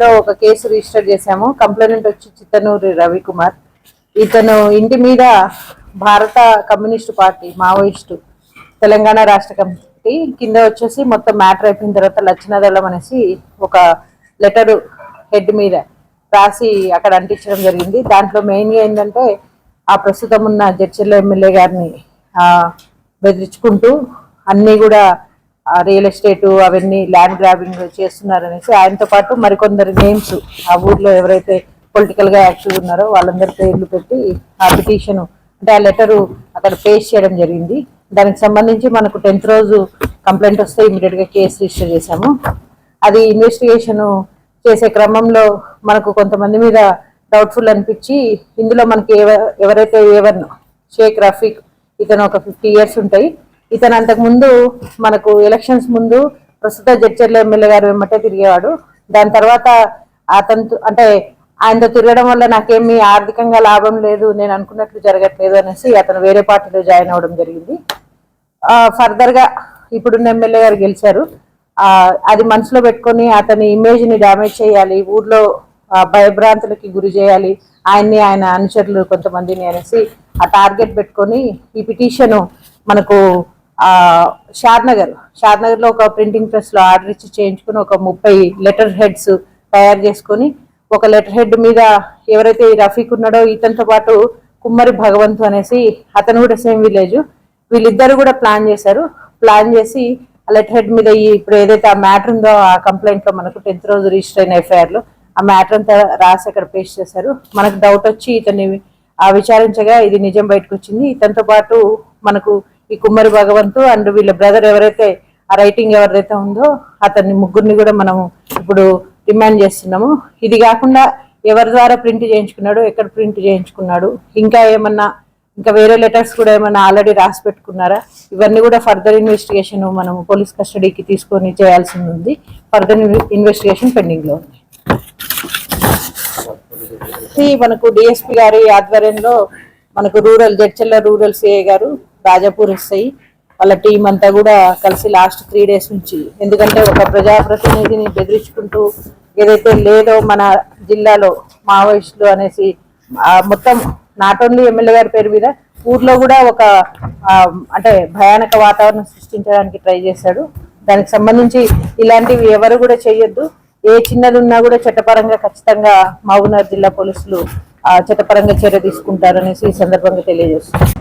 లో ఒక case register చేశాము. కంప్లైంట్ వచ్చి చిత్తనూరి రవికుమార్. ఇతను ఇంటి మీద భారత కమ్యూనిస్ట్ పార్టీ మావోయిస్టు తెలంగాణ రాష్ట్ర కమిటీ కింద వచ్చేసి మొత్తం మ్యాటర్ అయిపోయిన తర్వాత లక్షణదళం అనేసి ఒక లెటరు హెడ్ మీద రాసి అక్కడ అంటించడం జరిగింది. దాంట్లో మెయిన్గా ఏంటంటే ఆ ప్రస్తుతం ఉన్న జడ్చెల్ల ఎమ్మెల్యే గారిని బెదిరించుకుంటూ అన్నీ కూడా రియల్ ఎస్టేట్ అవన్నీ ల్యాండ్ గ్రాబింగ్ చేస్తున్నారనేసి ఆయనతో పాటు మరికొందరు నేమ్స్ ఆ ఊర్లో ఎవరైతే పొలిటికల్గా యాక్టివ్ ఉన్నారో వాళ్ళందరి పేర్లు పెట్టి ఆ పిటిషన్ అంటే ఆ లెటరు అక్కడ పేస్ట్ చేయడం జరిగింది. దానికి సంబంధించి మనకు టెన్త్ రోజు కంప్లైంట్ వస్తే ఇమీడియట్గా కేసు రిజిస్టర్ చేశాము. అది ఇన్వెస్టిగేషన్ చేసే క్రమంలో మనకు కొంతమంది మీద డౌట్ఫుల్ అనిపించి ఇందులో మనకి ఎవ- ఎవరైతే ఏవన్ షేక్ రఫీక్ ఇతను ఒక ఫిఫ్టీ ఇయర్స్ ఉంటాయి. ఇతను అంతకు ముందు మనకు ఎలక్షన్స్ ముందు ప్రస్తుత జడ్చర్ల ఎమ్మెల్యే గారు వెంబటే తిరిగేవాడు. దాని తర్వాత అతను అంటే ఆయనతో తిరగడం వల్ల నాకేమి ఆర్థికంగా లాభం లేదు నేను అనుకున్నట్లు జరగట్లేదు అనేసి అతను వేరే పార్టీలో జాయిన్ అవ్వడం జరిగింది. ఫర్దర్గా ఇప్పుడున్న ఎమ్మెల్యే గారు గెలిచారు. అది మనసులో పెట్టుకొని అతని ఇమేజ్ని డామేజ్ చేయాలి ఊర్లో భయభ్రాంతులకి గురి చేయాలి ఆయన్ని ఆయన అనుచరులు కొంతమందిని అనేసి ఆ టార్గెట్ పెట్టుకొని ఈ పిటిషన్ మనకు షార్నగర్ షార్నగర్లో ఒక ప్రింటింగ్ ప్రెస్లో ఆర్డర్ ఇచ్చి చేయించుకుని ఒక ముప్పై లెటర్ హెడ్స్ తయారు చేసుకొని ఒక లెటర్ హెడ్ మీద ఎవరైతే రఫీక్ ఉన్నాడో ఇతనితో పాటు కుమ్మరి భగవంతు అనేసి అతను కూడా సేమ్ విలేజ్. వీళ్ళిద్దరు కూడా ప్లాన్ చేశారు. ప్లాన్ చేసి ఆ లెటర్ హెడ్ మీద ఈ ఇప్పుడు ఏదైతే ఆ మ్యాటర్ ఉందో ఆ కంప్లైంట్లో మనకు టెన్త్ రోజు రిజిస్టర్ అయిన ఎఫ్ఐఆర్లో ఆ మ్యాటర్ అంతా రాసి అక్కడ పేస్ట్ చేశారు. మనకు డౌట్ వచ్చి ఇతన్ని ఆ విచారించగా ఇది నిజం బయటకు వచ్చింది. ఇతనితో పాటు మనకు ఈ కుమ్మరి భగవంతు అండ్ వీళ్ళ బ్రదర్ ఎవరైతే ఆ రైటింగ్ ఎవరైతే ఉందో అతన్ని ముగ్గురిని కూడా మనము ఇప్పుడు డిమాండ్ చేస్తున్నాము. ఇది కాకుండా ఎవరి ద్వారా ప్రింట్ చేయించుకున్నాడు ఎక్కడ ప్రింట్ చేయించుకున్నాడు ఇంకా ఏమన్నా ఇంకా వేరే లెటర్స్ కూడా ఏమైనా ఆల్రెడీ రాసి పెట్టుకున్నారా? ఇవన్నీ కూడా ఫర్దర్ ఇన్వెస్టిగేషన్ మనం పోలీస్ కస్టడీకి తీసుకొని చేయాల్సి ఉంది. ఫర్దర్ ఇన్వెస్టిగేషన్ పెండింగ్లో ఉంది. మనకు డిఎస్పి గారి ఆధ్వర్యంలో మనకు రూరల్ జడ్చెల్ల రూరల్ సిఐ గారు రాజాపూర్ ఎస్ఐ వాళ్ళ టీం అంతా కూడా కలిసి లాస్ట్ త్రీ డేస్ నుంచి. ఎందుకంటే ఒక ప్రజాప్రతినిధిని బెదిరించుకుంటూ ఏదైతే లేదో మన జిల్లాలో మావోయిస్టులు అనేసి మొత్తం నాట్ ఓన్లీ ఎమ్మెల్యే గారి పేరు మీద ఊర్లో కూడా ఒక అంటే భయానక వాతావరణం సృష్టించడానికి ట్రై చేశాడు. దానికి సంబంధించి ఇలాంటివి ఎవరు కూడా చేయొద్దు. ఏ చిన్నది ఉన్నా కూడా చట్టపరంగా ఖచ్చితంగా మహబూబ్నగర్ జిల్లా పోలీసులు ఆ, చట్టపరంగా చర్య తీసుకుంటారనేసి ఈ సందర్భంగా తెలియజేస్తున్నారు.